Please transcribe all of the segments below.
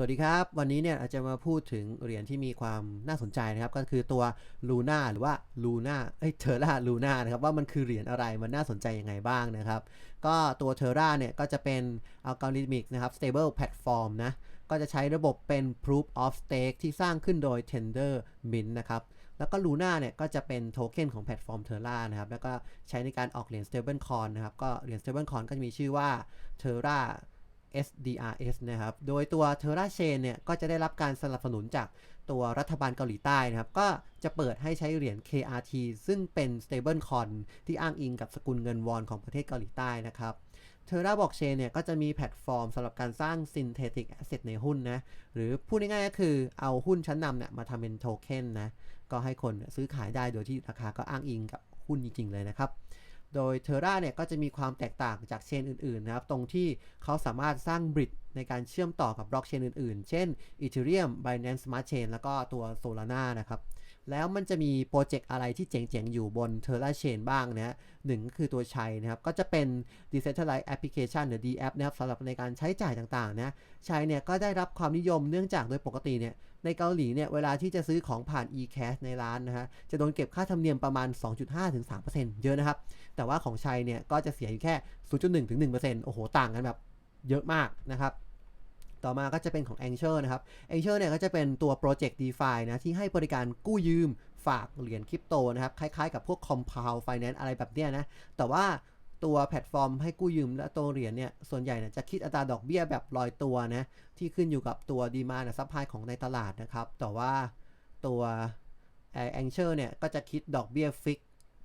สวัสดีครับ วันนี้เนี่ยอาจจะมาพูดถึงเหรียญที่มีความน่าสนใจนะครับ ก็คือตัวลูน่าหรือว่าลูน่าเอ้ยเทอร่าลูน่านะครับว่ามันคือเหรียญอะไรมันน่าสนใจยังไงบ้างนะครับ ก็ตัวเทอร่าเนี่ยก็จะเป็นอัลกอริทมิกนะครับ stable platform นะก็จะใช้ระบบเป็น proof of stake ที่สร้างขึ้นโดย tender mint นะครับแล้วก็ Luna เนี่ยก็จะเป็นโทเค็นของแพลตฟอร์ม Terra นะครับ แล้วก็ใช้ในการออกเหรียญ stablecoin นะครับ ก็เหรียญ stablecoin ก็จะมีชื่อว่า Terra SDRS นะครับ โดยตัว Terra Chain เนี่ยก็จะได้รับการสนับสนุนจากตัวรัฐบาลเกาหลีใต้นะครับ ก็จะเปิดให้ใช้เหรียญ KRT ซึ่งเป็น stablecoin ที่อ้างอิงกับสกุลเงินวอนของประเทศเกาหลีใต้นะครับ Terra Blockchain เนี่ยก็จะมีแพลตฟอร์มสำหรับการสร้าง Synthetic Asset ในหุ้นนะ หรือพูดง่ายๆก็คือเอาหุ้นชั้นนำเนี่ยมาทำเป็นโทเค็นนะ ก็ให้คนซื้อขายได้โดยที่ราคาก็อ้างอิงกับหุ้นจริงๆเลยนะครับ โดย Terra เนี่ยก็จะมีความแตกต่างจากเชนอื่นๆนะครับ ตรงที่เขาสามารถสร้างบริด ในการเชื่อมต่อกับบล็อกเชนอื่นๆ เช่น Ethereum Binance Smart Chain แล้วก็ตัว Solana นะครับแล้วมันจะมีโปรเจกต์อะไรที่เจ๋งๆ อยู่บน Terra Chain บ้างนะหนึ่งก็คือตัวชัยนะครับ ก็จะเป็น Decentralized Application หรือ DApp นะครับสำหรับในการใช้จ่ายต่างๆ นะชัยเนี่ยก็ได้รับความนิยมเนื่องจากโดยปกติเนี่ยในเกาหลีเนี่ยเวลาที่จะซื้อของผ่าน e-cash ในร้านนะฮะจะโดนเก็บค่าธรรมเนียมประมาณ 2.5-3%เยอะนะครับ แต่ว่าของชัยเนี่ยก็จะเสียอยู่แค่ 0.1-1%โอ้โห ต่างกันแบบเยอะมากนะครับ ต่อมาก็จะเป็นของ a n c h o r นะครับ a n c h o r เนี่ยก็จะเป็นตัวโปรเจกต์ DeFi นะที่ให้บริการกู้ยืมฝากเหรียญคริปโตนะครับ คล้ายๆกับพวก Compound Finance อะไรแบบเนี้ยนะ แต่ว่าตัวแพลตฟอร์มให้กู้ยืมและตัวเหรียญเนี่ย ส่วนใหญ่เนี่ยจะคิดอัตราดอกเบี้ยแบบลอยตัวนะ ที่ขึ้นอยู่กับตัวดีมาและซัพพลายของในตลาดนะครับ แต่ว่าตัวแองเชอร์เนี่ยก็จะคิดดอกเบี้ยฟิก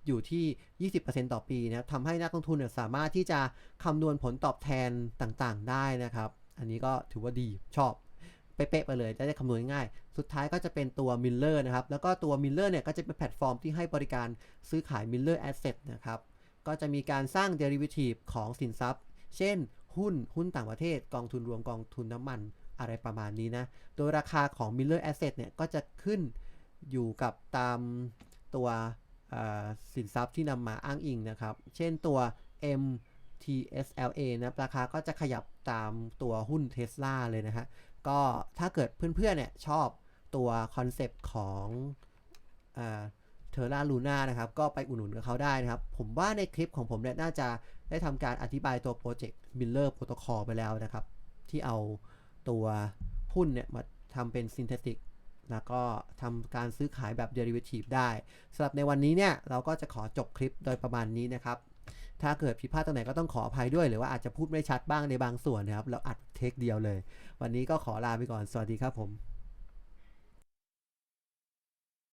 อยู่ที่ 20%ต่อปีนะครับทำให้นักลงทุนเนี่ยสามารถที่จะคำนวณผลตอบแทนต่างๆ ได้นะครับ อันนี้ก็ถือว่าดีชอบเป๊ะๆไปเลยจะได้คำนวณง่าย สุดท้ายก็จะเป็นตัว Miller นะครับ แล้วก็ตัว Miller เนี่ยก็จะเป็นแพลตฟอร์มที่ให้บริการซื้อขาย Miller Asset นะครับ ก็จะมีการสร้าง derivative ของสินทรัพย์ เช่น หุ้น หุ้นต่างประเทศ กองทุนรวมกองทุนน้ำมันอะไรประมาณนี้นะ โดยราคาของ Miller Asset เนี่ยก็จะขึ้นอยู่กับตามตัวสินทรัพย์ที่นำมาอ้างอิงนะครับ เช่นตัว M TSLA นะราคาก็จะขยับตามตัวหุ้น Tesla เลยนะฮะ ก็ถ้าเกิดเพื่อนๆเนี่ยชอบตัวคอนเซปต์ของเทอร่าลูน่านะครับ ก็ไปอุดหนุนกับเขาได้นะครับ ผมว่าในคลิปของผมเนี่ยน่าจะได้ทำการอธิบายตัวโปรเจกต์ Miller Protocol ไปแล้วนะครับ ที่เอาตัวหุ้นเนี่ยมาทำเป็นซินเทติกแล้วก็ทำการซื้อขายแบบ Derivative ได้สำหรับในวันนี้เนี่ยเราก็จะขอจบคลิปโดยประมาณนี้นะครับ ถ้าเกิดผิดพลาดตรงไหนก็ต้องขออภัยด้วย หรือว่าอาจจะพูดไม่ชัดบ้างในบางส่วนนะครับ เราอัดเทคเดียวเลย วันนี้ก็ขอลาไปก่อน สวัสดีครับผม